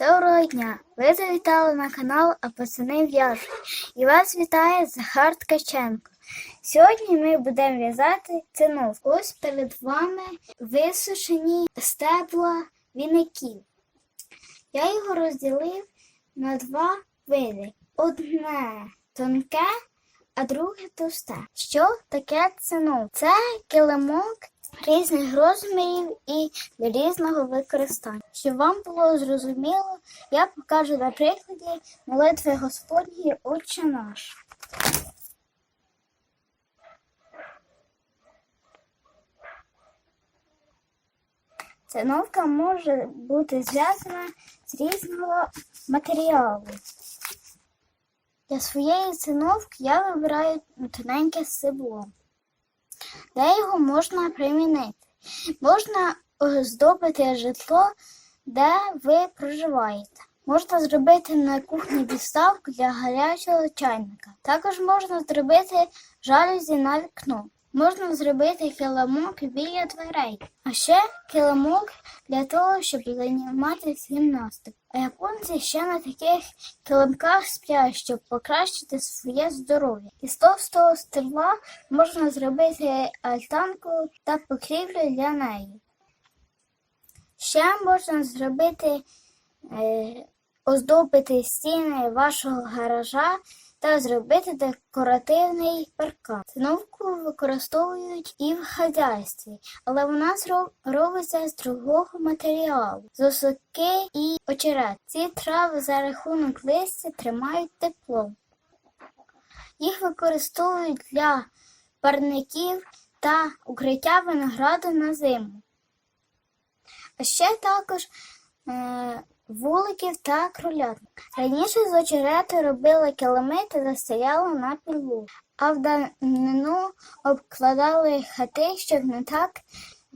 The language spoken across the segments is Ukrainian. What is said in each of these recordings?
Доброго дня! Ви завітали на канал А пацани в'яжуть. І вас вітає Захар Ткаченко. Сьогодні ми будемо в'язати циновку. Ось перед вами висушені стебла віників. Я його розділив на два види. Одне тонке, а друге товсте. Що таке циновка? Це килимок різних розмірів і різного використання. Щоб вам було зрозуміло, я покажу на прикладі молитви Господньої Отче наш. Циновка може бути зв'язана з різного матеріалу. Для своєї циновки я вибираю тоненьке сибло де його можна примінити. Можна оздобити житло, де ви проживаєте. Можна зробити на кухні підставку для гарячого чайника. Також можна зробити жалюзі на вікно. Можна зробити килимок біля дверей, а ще килимок для того, щоб займатися гімнастикою. А японці ще на таких килимках сплять, щоб покращити своє здоров'я. Із товстого стебла можна зробити альтанку та покрівлю для неї. Ще можна зробити, е, оздобити стіни вашого гаража та зробити декоративний паркан. Циновку використовують і в хазяйстві, але вона робиться з другого матеріалу з і очерет. Ці трави за рахунок листя тримають тепло. Їх використовують для парників та укриття винограду на зиму. А ще також е вуликів та кролятник. Раніше з очерету робили килими та застеляли на підлогу, а в давнину обкладали хати, щоб не так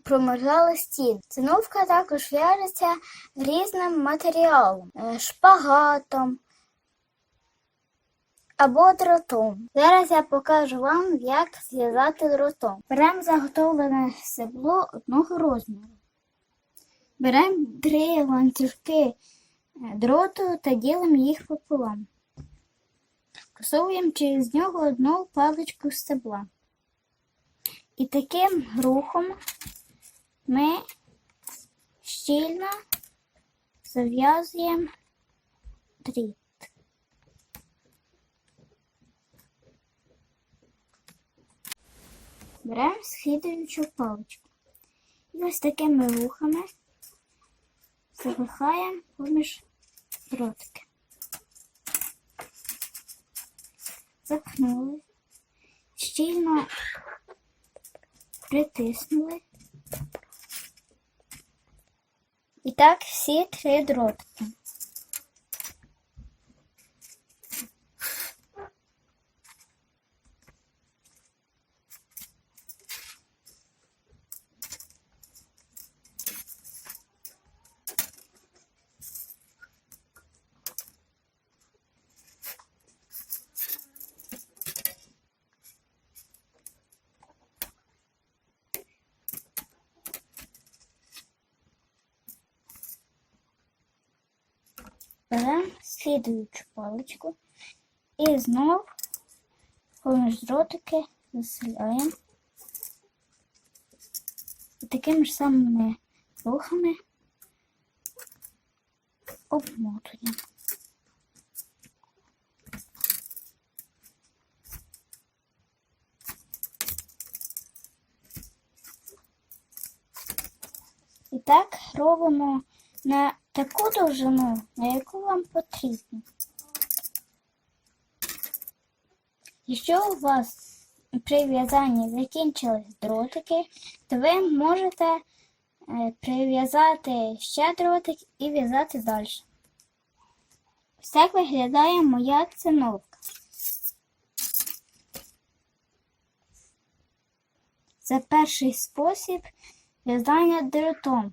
промерзали стіни. Циновка також в'яжеться різним матеріалом, е, шпагатом або дротом. Зараз я покажу вам, як зв'язати дротом. Беремо заготовлене сибло одного розміру. Беремо три ланцюжки е, дроту та ділимо їх пополам. Просовуємо через нього одну паличку стебла. І таким рухом ми щільно зав'язуємо дріт. Беремо схидаючу паличку. І ось такими рухами запихаємо поміж дротики. Запхнули, щільно притиснули. І так всі три дротики. Беремо слідуючу паличку і знов поміж дротики заселяємо такими ж самими рухами обмотуємо. І так робимо на таку довжину, на яку вам потрібно. Якщо у вас при в'язанні закінчились дротики, то ви можете е, прив'язати ще дротик і в'язати далі. Ось так виглядає моя циновка. Це перший спосіб в'язання дротом.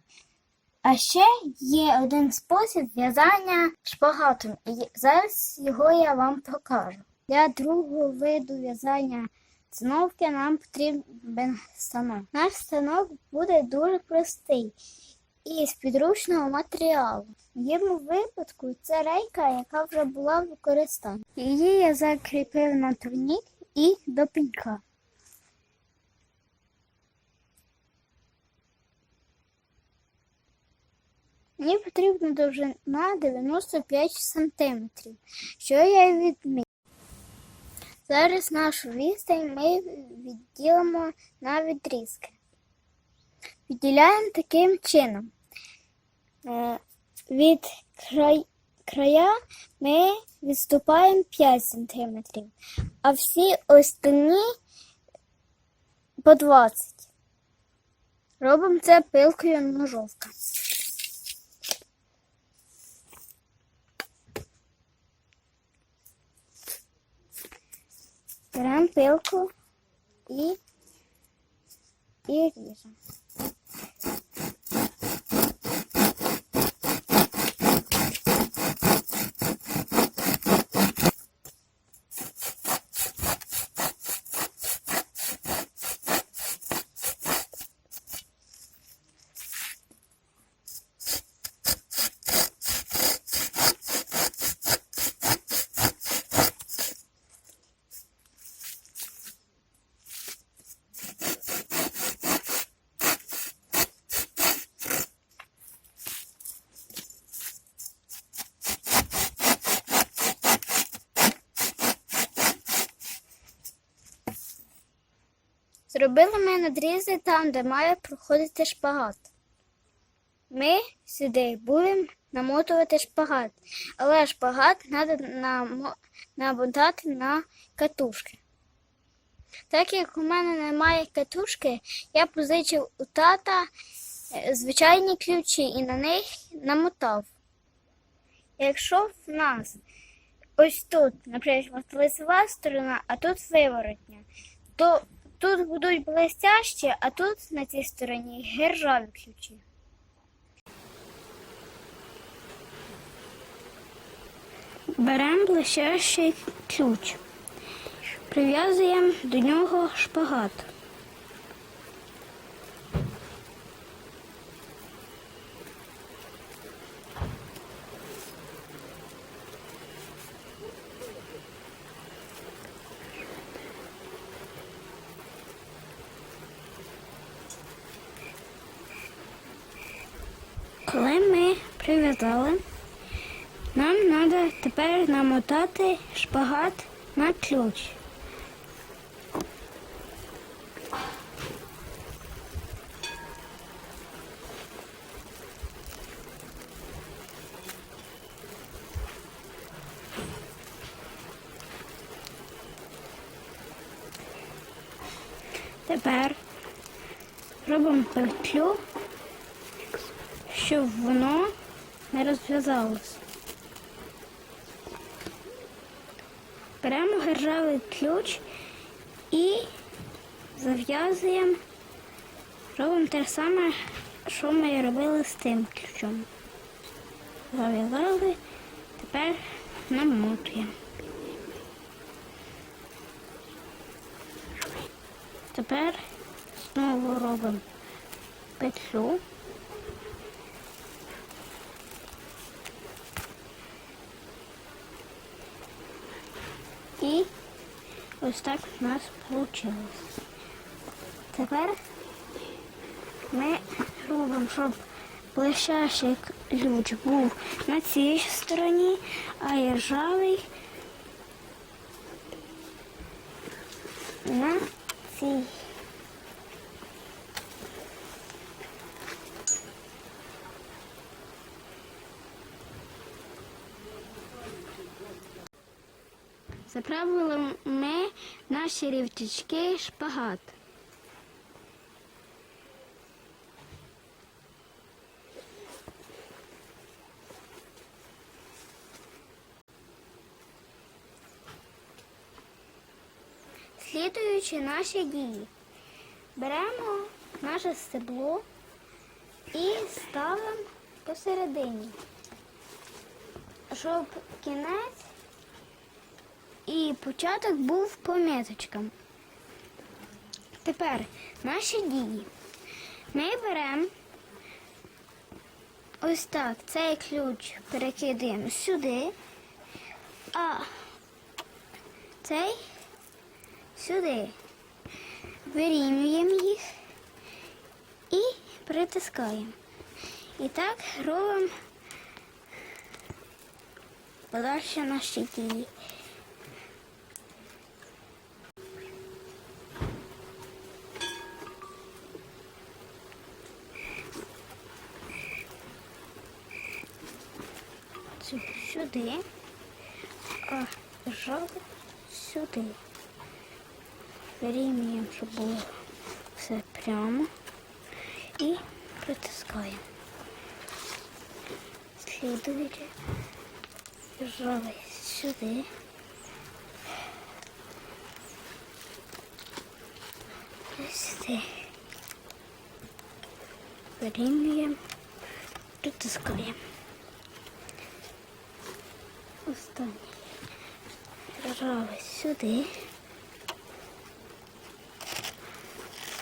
А ще є один спосіб в'язання шпагатом, і зараз його я вам покажу. Для другого виду в'язання циновки нам потрібен станок. Наш станок буде дуже простий із підручного матеріалу. В моєму випадку це рейка, яка вже була в використанні. Її я закріпив на турнік і до пенька. Мені потрібна довжина 95 см, що я і. Зараз нашу відстань ми відділимо на відрізки. Відділяємо таким чином. Е, Від края ми відступаємо 5 см, а всі останні по 20. Робимо це пилкою ножовка. Беремо пилку і, Зробили ми надрізи там, де має проходити шпагат. Ми сюди будемо намотувати шпагат, але шпагат треба намотати на катушки. Так як у мене немає катушки, я позичив у тата е, звичайні ключі і на них намотав. Якщо в нас ось тут, наприклад, лицева сторона, а тут виворотня, то тут будуть блестящі, а тут на цій стороні гержаві ключі. Беремо блестящий ключ, прив'язуємо до нього шпагат. Коли ми прив'язали, нам треба тепер намотати шпагат на ключ. Тепер робимо петлю щоб воно не розв'язалось. Беремо гержавий ключ і зав'язуємо, робимо те саме, що ми робили з тим ключом. Зав'язали, тепер намотуємо. Тепер знову робимо петлю. І ось так у нас вийшло. Тепер ми робимо, щоб блищащий ключ був на цій стороні, а іржавий на цій. Ми наші рівчачки шпагат. Слідуючи наші дії, беремо наше стебло і ставимо посередині, щоб кінець і початок був по міточкам. Тепер наші дії. Ми беремо ось так цей ключ перекидаємо сюди, а цей сюди. Вирівнюємо їх і притискаємо. І так робимо подальше наші дії. Сюди, а жали сюди. Вирівнюємо, щоб було все прямо і притискаємо. Слідуючи, жали сюди. Сюди. Вирівнюємо, притискаємо. Останній. Жали сюди.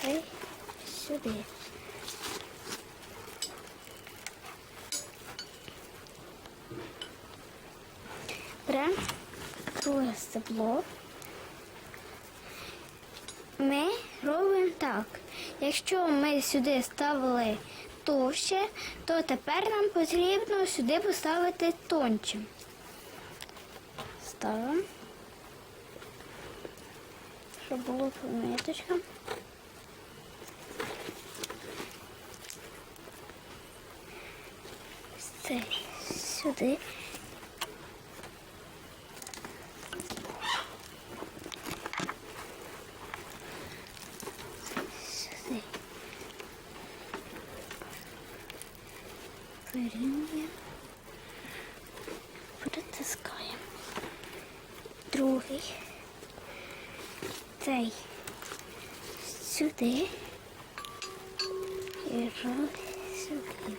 І сюди. Беремо друге стебло. Ми робимо так. Якщо ми сюди ставили товще, то тепер нам потрібно сюди поставити тонче. Ставимо, щоб було поміточка. Це сюди. Сюди. Вирівнюємо. Притискаємо. Другий. Цей сюди. І сюди.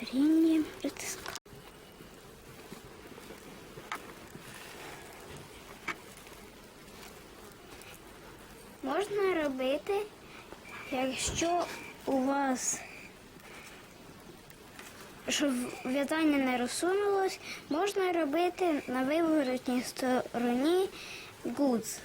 Вирівнюємо, притискаємо. Можна робити, якщо у вас щоб в'язання не розсунулось, можна робити на виворотній стороні гудз.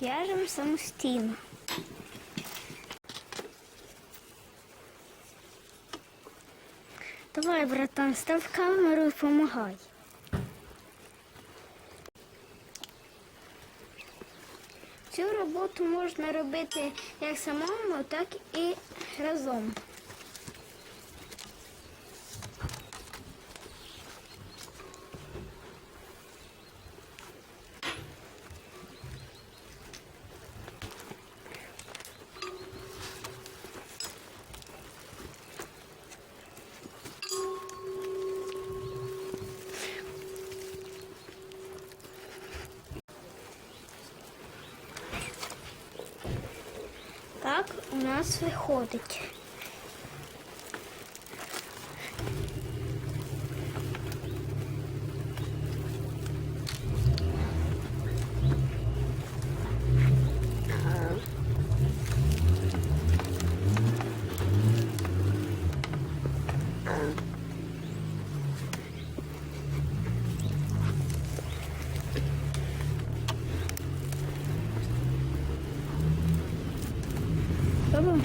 В'яжемо самостійно. Давай, братан, став камеру і допомагай. Цю роботу можна робити як самому, так і разом. Так у нас виходить.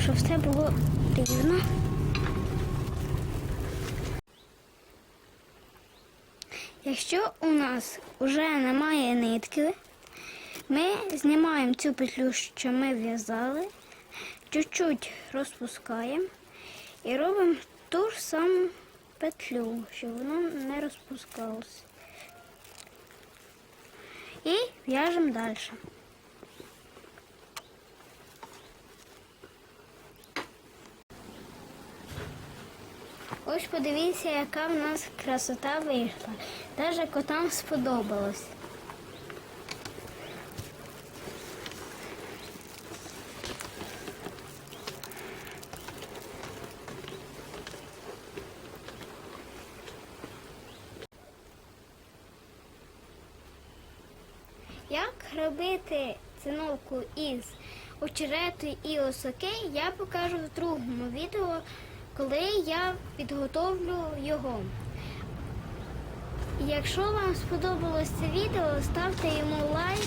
Щоб все було рівно. Якщо у нас вже немає нитки, ми знімаємо цю петлю, що ми в'язали, чуть-чуть розпускаємо і робимо ту ж саму петлю, щоб воно не розпускалося. І в'яжемо далі. Ось подивіться, яка в нас красота вийшла. Даже котам сподобалось. Як робити циновку із очерету і осоки, я покажу в другому відео коли я підготовлю його. Якщо вам сподобалось це відео, ставте йому лайк,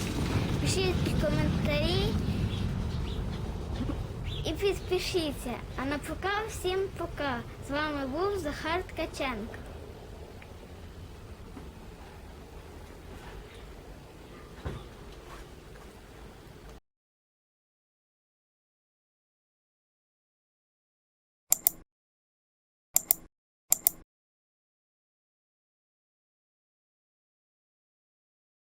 пишіть коментарі і підпишіться. А на пока всім пока. З вами був Захар Ткаченко.